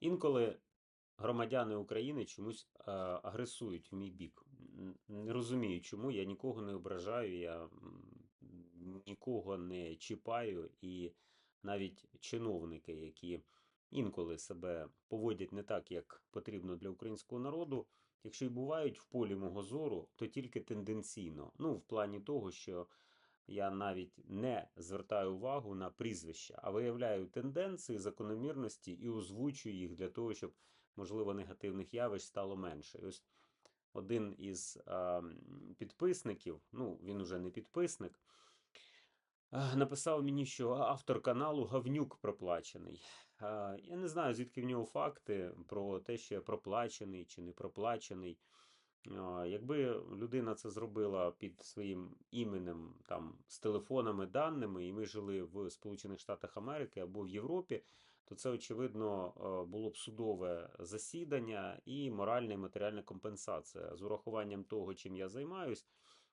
Інколи громадяни України чомусь е, агресують в мій бік. Не розумію, чому я нікого не ображаю, я нікого не чіпаю, і навіть чиновники, які інколи себе поводять не так, як потрібно для українського народу, якщо й бувають в полі мого зору, то тільки тенденційно. Ну, в плані того, що я навіть не звертаю увагу на прізвища, а виявляю тенденції, закономірності і озвучую їх для того, щоб, можливо, негативних явищ стало менше. Ось один із м, підписників, ну він уже не підписник, написав мені, що автор каналу Гавнюк проплачений. Я не знаю, звідки в нього факти про те, що я проплачений чи не проплачений. Якби людина це зробила під своїм іменем, там, з телефонами, даними, і ми жили в Сполучених Штатах Америки або в Європі, то це, очевидно, було б судове засідання і моральна і матеріальна компенсація. З урахуванням того, чим я займаюсь,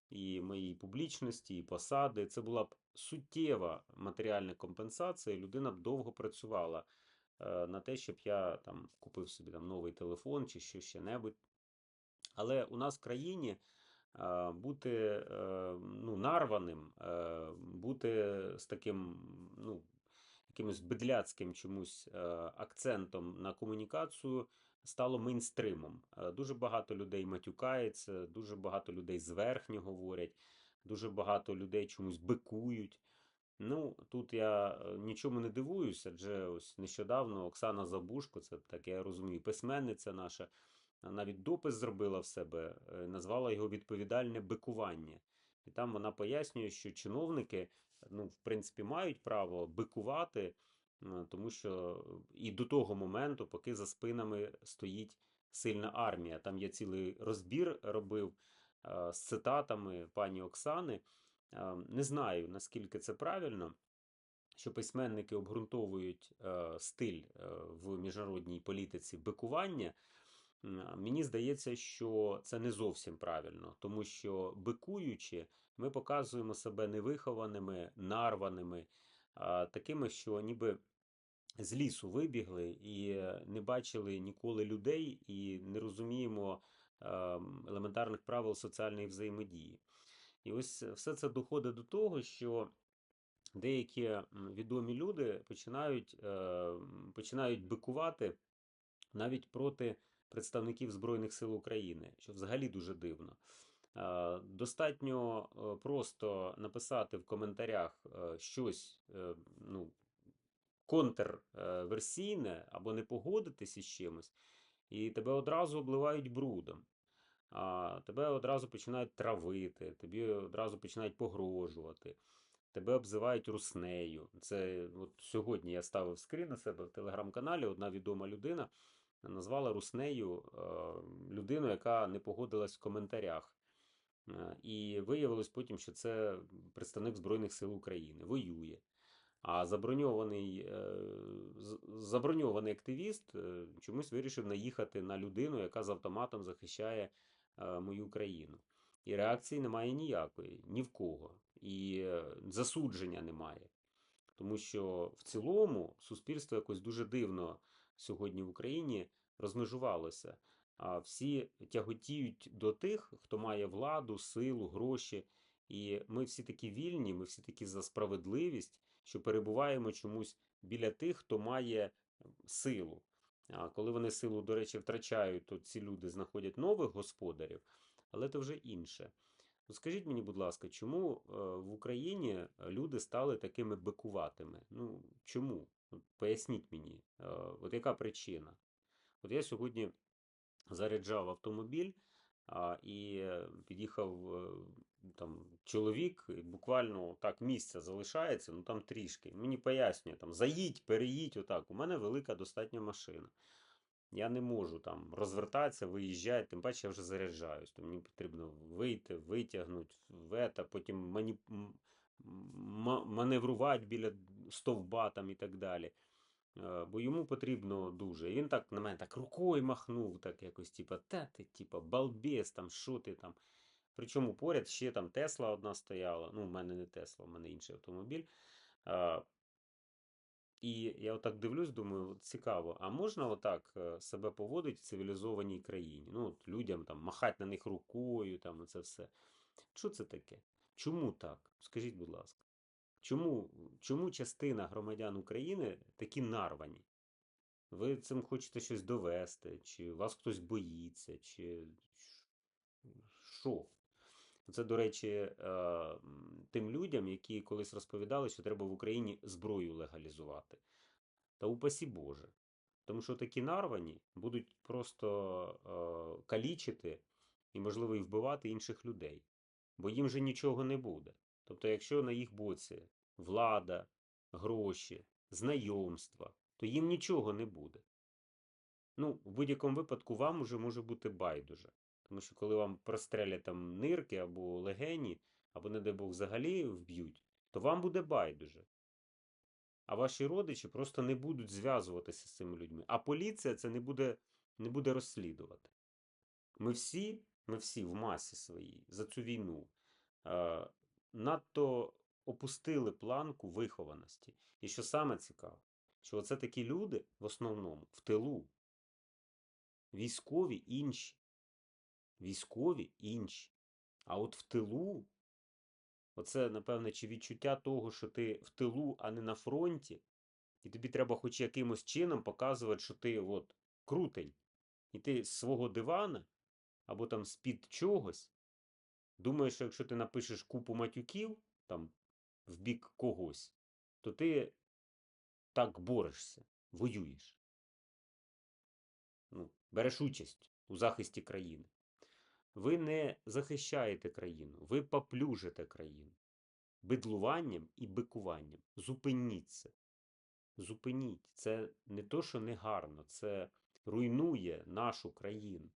і моїй публічності, і посади, це була б суттєва матеріальна компенсація, людина б довго працювала е, на те, щоб я там купив собі там новий телефон чи що ще небудь. Але у нас в країні е, бути е, ну, нарваним, е, бути з таким ну, якимось бедляцьким чомусь акцентом на комунікацію стало мейнстримом. Дуже багато людей матюкається, дуже багато людей зверхньо говорять, дуже багато людей чомусь бикують. Ну, тут я нічому не дивуюся, адже ось нещодавно Оксана Забушко, це так я розумію, письменниця наша, навіть допис зробила в себе, е, назвала його відповідальне бикування. І там вона пояснює, що чиновники, ну, в принципі, мають право бикувати, е, тому що і до того моменту, поки за спинами стоїть сильна армія. Там я цілий розбір робив е, з цитатами пані Оксани. Е, Не знаю, наскільки це правильно, що письменники обґрунтовують е, стиль е, в міжнародній політиці бикування. Мені здається, що це не зовсім правильно, тому що бикуючи, ми показуємо себе невихованими, нарваними, такими, що ніби з лісу вибігли і е, не бачили ніколи людей, і не розуміємо ем, елементарних правил соціальної взаємодії. І ось все це доходить до того, що деякі відомі люди починають, е, починають бикувати навіть проти представників Збройних сил України, що взагалі дуже дивно. Достатньо е, просто написати в коментарях е, щось е, ну, контрверсійне або не погодитися з чимось, і тебе одразу обливають брудом. Тебе одразу починають травити, тобі одразу починають погрожувати, тебе обзивають руснею. Це от сьогодні я ставив скрін на себе в телеграм-каналі. Одна відома людина назвала руснею е, людину, яка не погодилась в коментарях. Е, І виявилось потім, що це представник Збройних сил України, воює. А заброньований, е, заброньований активіст чомусь вирішив наїхати на людину, яка з автоматом захищає мою країну. І реакції немає ніякої, ні в кого. І засудження немає. Тому що в цілому суспільство якось дуже дивно сьогодні в Україні розмежувалося. А всі тяготіють до тих, хто має владу, силу, гроші. І ми всі такі вільні, ми всі такі за справедливість, що перебуваємо чомусь біля тих, хто має силу. А коли вони силу, до речі, втрачають, то ці люди знаходять нових господарів, але це вже інше. От скажіть мені, будь ласка, чому е, в Україні люди стали такими бикуватими? Ну, чому? Поясніть мені, е, от яка причина? От я сьогодні заряджав автомобіль, і е, під'їхав е, там чоловік, і буквально так місця залишається, ну там трішки. Мені пояснює, там заїдь, переїдь, отак. У мене велика достатня машина. Я не можу там розвертатися, виїжджати, тим паче я вже заряджаюсь. То мені потрібно вийти, витягнути, вета, потім мані... маневрувати біля стовба там і так далі. Е, Бо йому потрібно дуже. І він так на мене так рукою махнув, так якось, типа, та ти, типа, балбес, там, що ти там. Причому поряд ще там Тесла одна стояла. Ну, в мене не Тесла, у мене інший автомобіль. А, І я отак дивлюсь, думаю, цікаво, а можна отак е, себе поводити в цивілізованій країні? Ну, от людям там махати на них рукою, там оце все. Що це таке? Чому так? Скажіть, будь ласка. Чому, чому частина громадян України такі нарвані? Ви цим хочете щось довести, чи вас хтось боїться, чи що? Це, до речі, е, тим людям, які колись розповідали, що треба в Україні зброю легалізувати. Та упасі Боже. Тому що такі нарвані будуть просто е, калічити і, можливо, і вбивати інших людей. Бо їм же нічого не буде. Тобто, якщо на їх боці влада, гроші, знайомства, то їм нічого не буде. Ну, в будь-якому випадку вам уже може бути байдуже. Тому що коли вам прострелять там нирки або легені, або, не дай Бог, взагалі вб'ють, то вам буде байдуже. А ваші родичі просто не будуть зв'язуватися з цими людьми. А поліція це не буде, не буде розслідувати. Ми всі, ми всі в масі своїй за цю війну надто опустили планку вихованості. І що саме цікаво, що оце такі люди в основному в тилу, військові інші. Військові інші. А от в тилу, оце, напевне, чи відчуття того, що ти в тилу, а не на фронті, і тобі треба хоч якимось чином показувати, що ти от крутень. І ти з свого дивана або там з-під чогось, думаєш, що якщо ти напишеш купу матюків там в бік когось, то ти так борешся, воюєш. Ну, береш участь у захисті країни. Ви не захищаєте країну, ви поплюжите країну бидлуванням і бикуванням. Зупиніться. Зупиніть. Це не то, що не гарно, це руйнує нашу країну.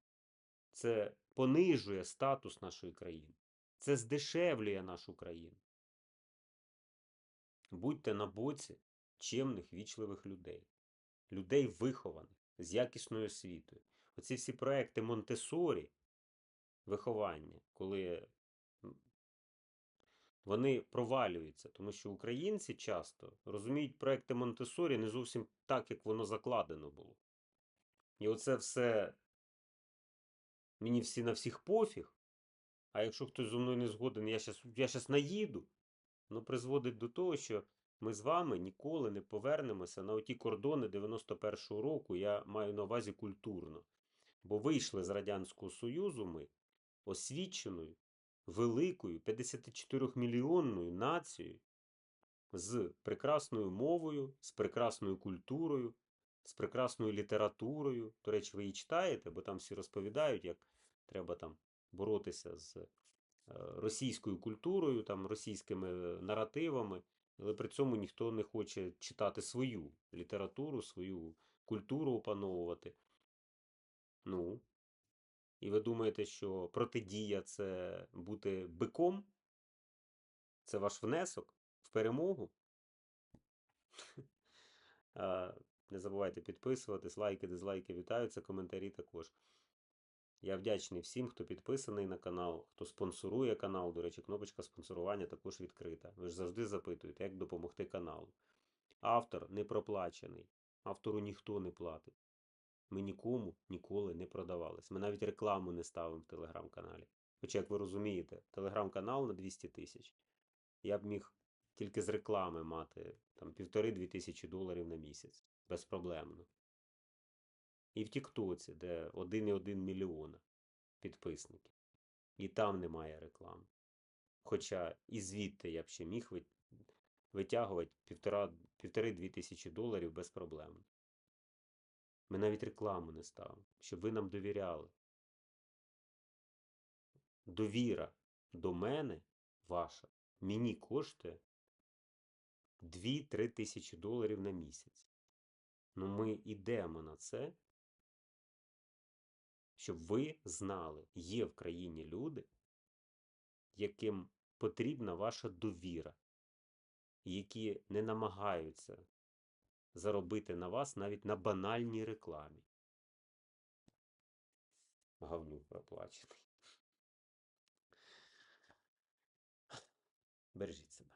Це понижує статус нашої країни. Це здешевлює нашу країну. Будьте на боці чемних, вічливих людей, людей вихованих, з якісною освітою. Оці всі проекти Монтесорі виховання, коли вони провалюються, тому що українці часто розуміють проекти Монтесорі не зовсім так, як воно закладено було. І оце все мені всі на всіх пофіг. А якщо хтось зі мною не згоден, я щас, я наїду, воно призводить до того, що ми з вами ніколи не повернемося на оті кордони 91-го року, я маю на увазі культурно. Бо вийшли з Радянського Союзу ми освіченою, великою 54-мільйонною нацією з прекрасною мовою, з прекрасною культурою, з прекрасною літературою. До речі, ви її читаєте, бо там всі розповідають, як треба там боротися з е, російською культурою, там, російськими е, наративами, але при цьому ніхто не хоче читати свою літературу, свою культуру опановувати. Ну, і ви думаєте, що протидія це бути биком? Це ваш внесок в перемогу? Не забувайте підписуватись, лайки, дизлайки вітаються, коментарі також. Я вдячний всім, хто підписаний на канал, хто спонсорує канал. До речі, кнопочка спонсорування також відкрита. Ви ж завжди запитуєте, як допомогти каналу. Автор не проплачений. Автору ніхто не платить. Ми нікому ніколи не продавались. Ми навіть рекламу не ставимо в телеграм-каналі. Хоча, як ви розумієте, телеграм-канал на 200 тисяч. Я б міг тільки з реклами мати там півтори-дві тисячі доларів на місяць. Безпроблемно. І в Тіктоці, де 1,1 мільйона підписників. І там немає реклами. Хоча і звідти я б ще міг витягувати півтори-дві тисячі доларів безпроблемно. Ми навіть рекламу не ставимо, щоб ви нам довіряли. Довіра до мене ваша мені коштує 2-3 тисячі доларів на місяць. Ну ми йдемо на це, щоб ви знали, є в країні люди, яким потрібна ваша довіра, які не намагаються заробити на вас навіть на банальній рекламі. Гавнюк проплачений. Бережіть себе.